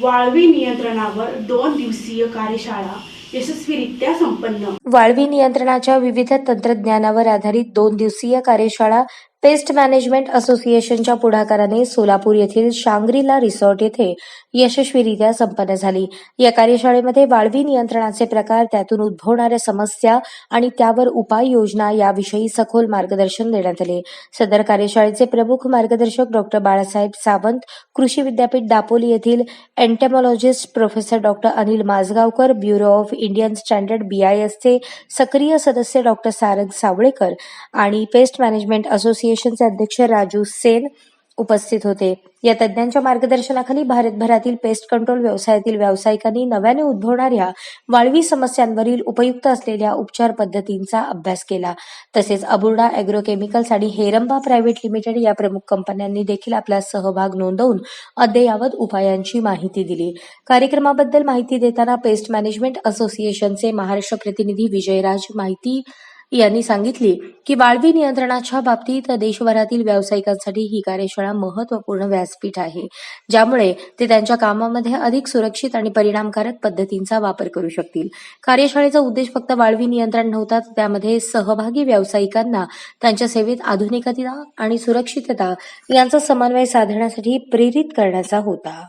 वाळवी नियंत्रणावर दोन दिवसीय कार्यशाळा यशस्वीरित्या संपन्न. वाळवी नियंत्रणाच्या विविध तंत्रज्ञानावर आधारित दोन दिवसीय कार्यशाळा पेस्ट मॅनेजमेंट असोसिएशनच्या पुढाकाराने सोलापूर येथील शांग्रीला रिसॉर्ट येथे यशस्वीरित्या संपन्न झाली. या कार्यशाळेमध्ये वाळवी नियंत्रणाचे प्रकार त्यातून उद्भवणाऱ्या समस्या आणि त्यावर उपाययोजना याविषयी सखोल मार्गदर्शन देण्यात आले. सदर कार्यशाळेचे प्रमुख मार्गदर्शक डॉक्टर बाळासाहेब सावंत कृषी विद्यापीठ दापोली येथील entomologist professor doctor Anil Majgaonkar bureau of Indian standard बीआयएसचे सक्रिय सदस्य डॉक्टर सारंग सावळेकर आणि पेस्ट मॅनेजमेंट असोसिएशनचे अध्यक्ष राजू सेन उपस्थित होते. या तज्ज्ञांच्या मार्गदर्शनाखाली भारतभरातील पेस्ट कंट्रोल व्यवसायातील व्यावसायिकांनी नव्याने उद्भवणाऱ्या वाळवी समस्यांवरील उपयुक्त असलेल्या उपचार पद्धतींचा अभ्यास केला. तसेच अबुर्डा अॅग्रोकेमिकल्स आणि हेरंबा प्रायव्हेट लिमिटेड या प्रमुख कंपन्यांनी देखील आपला सहभाग नोंदवून अद्ययावत उपायांची माहिती दिली. कार्यक्रमाबद्दल माहिती देताना पेस्ट मॅनेजमेंट असोसिएशनचे महाराष्ट्र प्रतिनिधी विजयराज माहिती यांनी सांगितली की वाळवी नियंत्रणाच्या बाबतीत देशभरातील व्यावसायिकांसाठी ही कार्यशाळा महत्त्वपूर्ण व्यासपीठ आहे ज्यामुळे ते त्यांच्या कामामध्ये अधिक सुरक्षित आणि परिणामकारक पद्धतींचा वापर करू शकतील. कार्यशाळेचा उद्देश फक्त वाळवी नियंत्रण नव्हता तर त्यामध्ये सहभागी व्यावसायिकांना त्यांच्या सेवेत आधुनिकता आणि सुरक्षितता यांचा समन्वय साधण्यासाठी प्रेरित करण्याचा होता.